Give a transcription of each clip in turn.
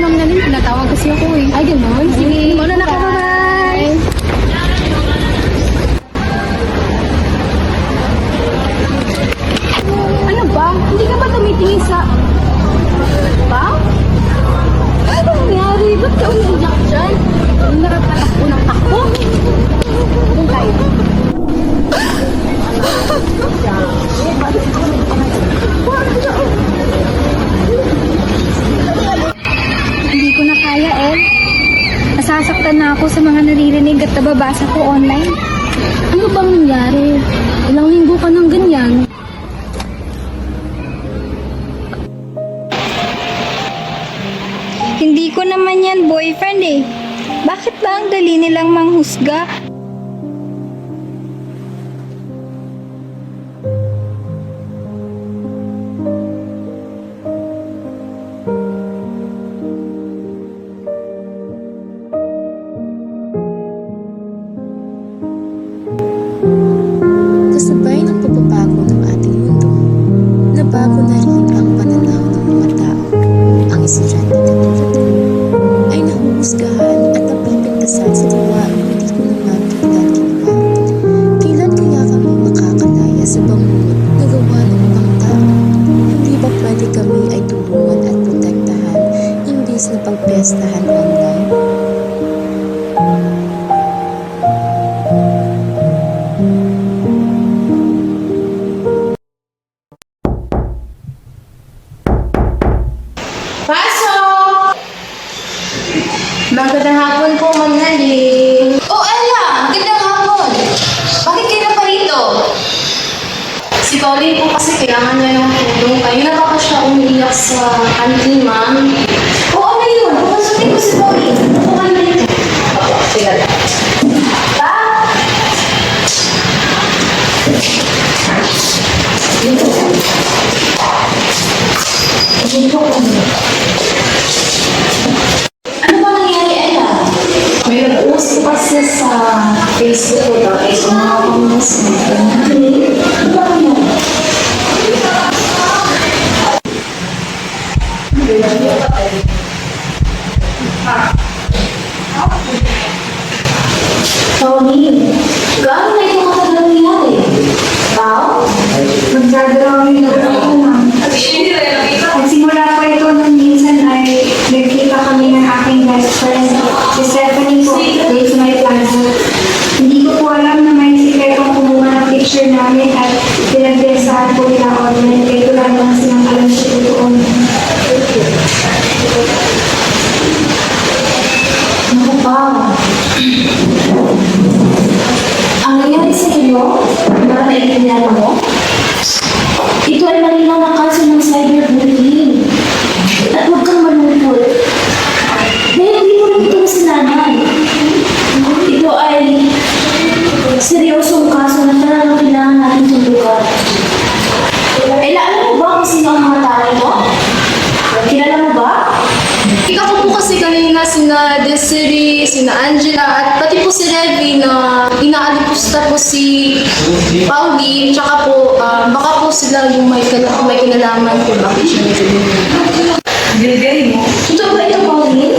ni Ma'am Nalin. Pinatawag kasi ako eh. Ay, ganun? Sige. Muna na nababasa ko online. Ano bang nangyari? Ilang linggo ka ng ganyan. Hindi ko naman yan boyfriend eh. Bakit ba ang dali nilang manghusga? Ang estudyante katulad Si Pauline po kasi kailangan niya ng tulong. Kayo na baka siya umiiyak sa canteen, ma'am. Oo, ano yun? Papasukin ko si Pauline. Ka na rito. Oo, sige lang. Pa! Ano Pauline, gaano na ito katagal nangyari? Pao? Magdadrawing na po ma'am. Nagsimula po ito nung minsan ay nagkita kami ng aking best friend, si Stephanie kasi kanina sina Desiree, sina Angela, at pati po si Revi na inaalipusta po si Pauline, tsaka po, ah, baka po sila yung may, kala- may kinalaman kung bakit siya nagsabi. Gilgay mo? Totoo ba ito, Pauline?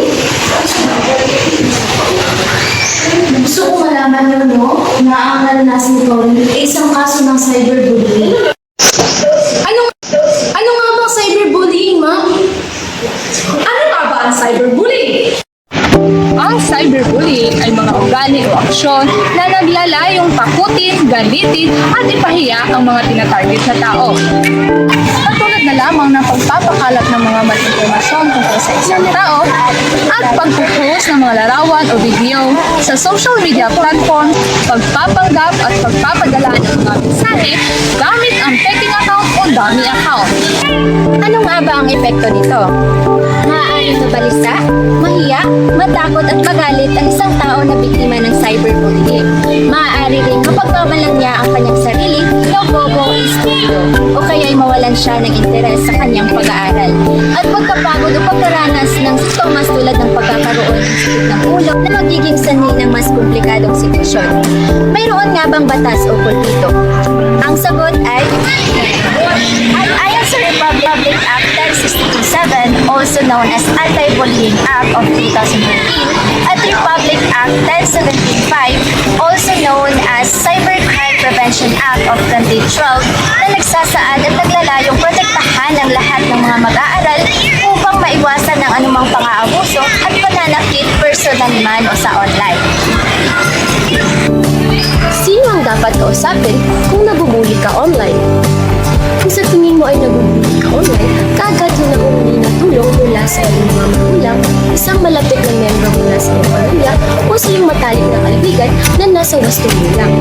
Gusto ko malaman nyo, no, na ang naranasan ni Pauline ay isang kaso ng cyberbullying. Anong, ano nga bang cyberbullying, ma'am? Ano nga ba ang cyberbullying? Ang cyberbullying ay mga ugali o aksyon na naglalayong takutin, galitin at ipahiya ang mga tinatarget sa tao. Katulad na na lamang ng pagpapakalat ng mga maling impormasyon tungkol sa isang tao at pagpupost ng mga larawan o video sa social media platform, pagpapanggap at pagpapadala ng mga mensahe gamit ang peking account o dummy account. Ano nga ba ang epekto nito? Maaaring mabalisa, mahiya, matakot at magalit ang isang tao na biktima ng cyberbullying. Maaari rin mapagmamalang niya ang kanyang sarili, bobo, istudio, o kaya'y mawalan siya ng interes sa kanyang pag-aaral. At pagkapagod o pagkaranas ng sintomas tulad ng pagkakaroon ng ulo na magiging sanhi ng mas komplikadong sitwasyon. Mayroon nga bang batas ukol dito? Ang sagot ay ayon sa Republic Act 10627, also known as Anti-Bullying Act of 2013, at Republic Act 10175, also known as Cybercrime Prevention Act of 2012, na nagsasaad at naglalayong protektahan ang lahat ng mga mag-aaral upang maiwasan ang anumang pang-aabuso at pananakit personal man o sa online. Sino ang dapat kausapin kung nabubuli ka online? Kung sa tingin mo ay nabubuli ka online, sa iyong mga magulang, isang malapit na membro mula sa iyong pamilya o sa iyong matalik na kaibigan na nasa wasto mo lang.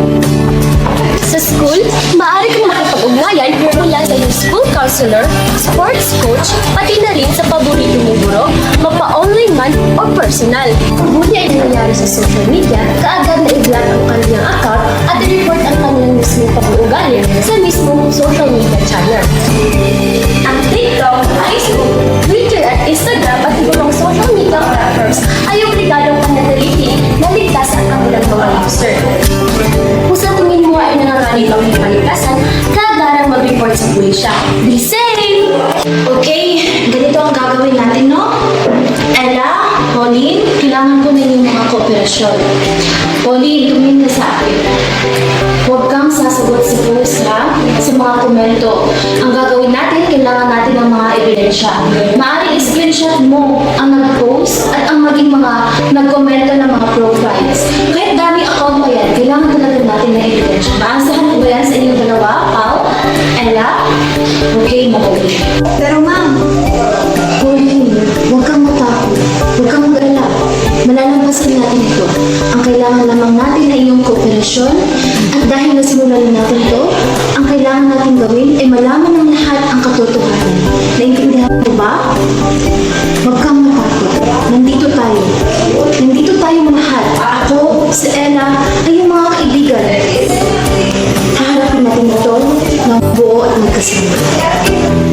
Sa school, maaari kang makipag-ugnayan mula sa iyong school counselor, sports coach, pati na rin sa paborito mong guro, mapa-online man o personal. Kung huli ay nangyayari sa social media, kaagad na i-block ang kanilang account at i-report ang kanilang mismong pag-uugali sa mismong social media channel. Instagram at iba pang social media platforms ay obligadong panatilihin na ligtas ang kanilang mga user. Kung sa tingin mo ay nanganganib ang kalikasan, kagarang mag-report sa pulisya. Be safe! Okay, ganito ang gagawin natin, no? Ella, Pauline, kailangan ko na yung mga kooperasyon. Pauline, tumingin na sa akin. Kang sasagot sa post, ha? Sa mga komento. Ang gagawin natin, kailangan natin ng mga ebidensya. Maaaring screenshot mo ang nag-post at ang maging mga nag-komento ng mga profiles. Kahit dami account mo yan, kailangan talaga natin ng ebidensya. Maasahan mo ba yan sa inyong dalawa, Pao? Ella? Okay, mabuti. Pero ma'am, loob sa Ena ay yung mga kaibigan. Haharapin natin ito ng buo at magkasama.